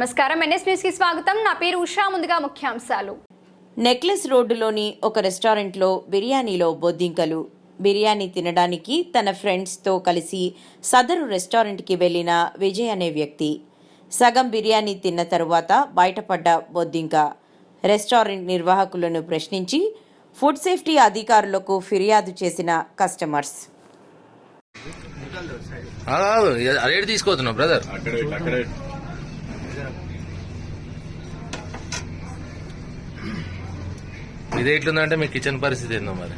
నమస్కారం. ఎన్ఎస్ న్యూస్కి స్వాగతం. నా పేరు ఉషా. ముందుగా ముఖ్యాంశాలు. నెక్లెస్ రోడ్డులోని ఒక రెస్టారెంట్లో బిర్యానీలో బొద్దింకలు. బిర్యానీ తినడానికి తన ఫ్రెండ్స్తో కలిసి సదరు రెస్టారెంట్కి వెళ్ళిన విజయ్ అనే వ్యక్తి. సగం బిర్యానీ తిన్న తరువాత బయటపడ్డ బొద్దింక. రెస్టారెంట్ నిర్వాహకులను ప్రశ్నించి ఫుడ్ సేఫ్టీ అధికారులకు ఫిర్యాదు చేసిన కస్టమర్స్. తీసుకోతున్నావు బ్రదర్. ఇదే ఇట్లుందంటే మీ కిచెన్ పరిస్థితి ఏందో మరి?